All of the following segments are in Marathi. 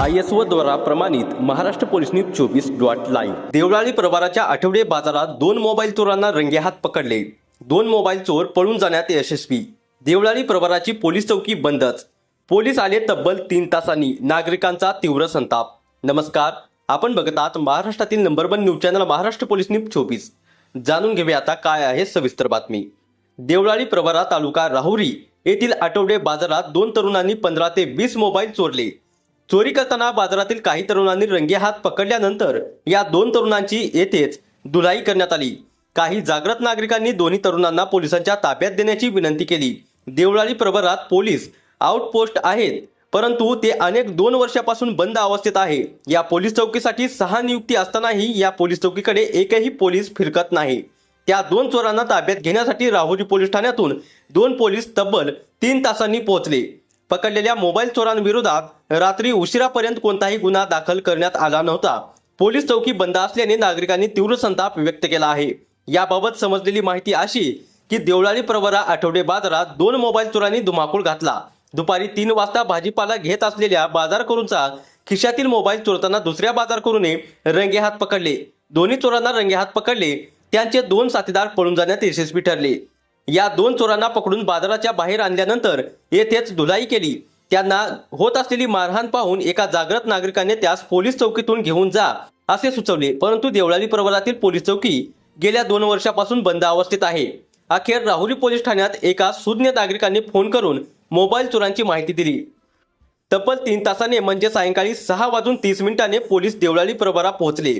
आय एस ओ द्वारा प्रमाणित महाराष्ट्र पोलीस न्यूज चोवीस डॉट लाईव्ह. देवळाली प्रभाराच्या आठवडे बाजारात दोन मोबाईल चोरांना रंगेहात पकडले. दोन मोबाईल चोर पळून जाण्यात यशस्वी. देवळाली प्रभाराची पोलीस चौकी बंदच. पोलीस आले तब्बल तीन तासांनी. नागरिकांचा तीव्र संताप. नमस्कार. आपण बघत आहात महाराष्ट्रातील number one news channel Maharashtra police news चोवीस. जाणून घेऊया आता काय आहे सविस्तर बातमी. देवळाली प्रभारा तालुका राहुरी येथील आठवडे बाजारात दोन तरुणांनी पंधरा ते वीस मोबाईल चोरले. चोरी करताना बाजारातील काही तरुणांनी रंगेहात पकडल्यानंतर या दोन तरुणांची येथेच धुलाई करण्यात आली. काही जागृत नागरिकांनी दोन्ही तरुणांना पोलिसांच्या ताब्यात देण्याची विनंती केली. देवळाली प्रभारात पोलीस आउटपोस्ट आहेत परंतु ते अनेक दोन वर्षापासून बंद अवस्थेत आहे. या पोलीस चौकीसाठी सहा नियुक्ती असतानाही या पोलीस चौकीकडे एकही पोलीस फिरकत नाही. त्या दोन चोरांना ताब्यात घेण्यासाठी राहुरी पोलीस ठाण्यातून दोन पोलीस तब्बल तीन तासांनी पोहोचले. पकडलेल्या मोबाईल चोरांविरोधात रात्री उशिरापर्यंत कोणताही गुन्हा दाखल करण्यात आला नव्हता. पोलीस चौकी बंद असल्याने नागरिकांनी तीव्र संताप व्यक्त केला आहे. याबाबत समजलेली माहिती अशी की देवळाली प्रवरा आठवडे बाजारात दोन मोबाईल चोरांनी धुमाकूळ घातला. दुपारी तीन वाजता भाजीपाला घेत असलेल्या बाजारकरूंचा खिशातील मोबाईल चोरताना दुसऱ्या बाजारकरूने रंगेहात पकडले. दोन्ही चोरांना रंगेहात पकडले. त्यांचे दोन साथीदार पळून जाण्यात यशस्वी ठरले. या दोन चोरांना पकडून बाजाराच्या बाहेर आणल्यानंतर येथेच धुलाई केली. त्यांना होत असलेली मारहाण पाहून एका जागृत नागरिकाने त्यास पोलीस चौकीतून घेऊन जा असे सुचवले. परंतु देवळाली प्रवरातील पोलीस चौकी गेल्या दोन वर्षापासून बंद अवस्थेत आहे. अखेर राहुरी पोलीस ठाण्यात एका सुज्ञ नागरिकांनी फोन करून मोबाईल चोरांची माहिती दिली. तब्बल तीन तासाने म्हणजे सायंकाळी सहा वाजून तीस मिनिटांनी पोलीस देवळाली प्रभारा पोहोचले.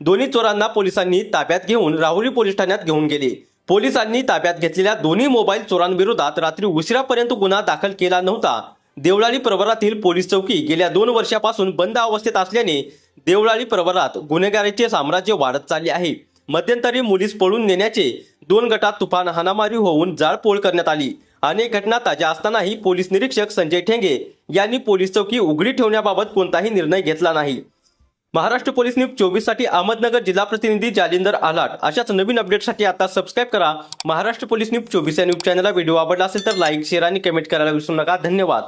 दोन्ही चोरांना पोलिसांनी ताब्यात घेऊन राहुरी पोलीस ठाण्यात घेऊन गेले. पोलिसांनी ताब्यात घेतलेल्या दोन्ही मोबाईल चोरांविरोधात रात्री उशिरापर्यंत गुन्हा दाखल केला नव्हता. देवळाली प्रभारातील पोलीस चौकी गेल्या दोन वर्षापासून बंद अवस्थेत असल्याने देवळाली प्रभारात गुन्हेगारीचे साम्राज्य वाढत चालले आहे. मध्यंतरी मुलीस पळून नेण्याचे दोन गटात तुफान हाणामारी होऊन जाळपोळ करण्यात आली. अनेक घटना ताज्या असतानाही पोलीस निरीक्षक संजय ठेंगे यांनी पोलीस चौकी उघडी ठेवण्याबाबत कोणताही निर्णय घेतला नाही. महाराष्ट्र पोलीस न्यूज चोवीससाठी अहमदनगर जिल्हा प्रतिनिधी जालिंदर आलाट. अशाच नवीन अपडेटसाठी आता सबस्क्राईब करा. महाराष्ट्र पोलीस न्यूज चोवीस या न्यूज चॅनलला व्हिडिओ आवडला असेल तर लाईक शेअर आणि कमेंट करायला विसरू नका. धन्यवाद.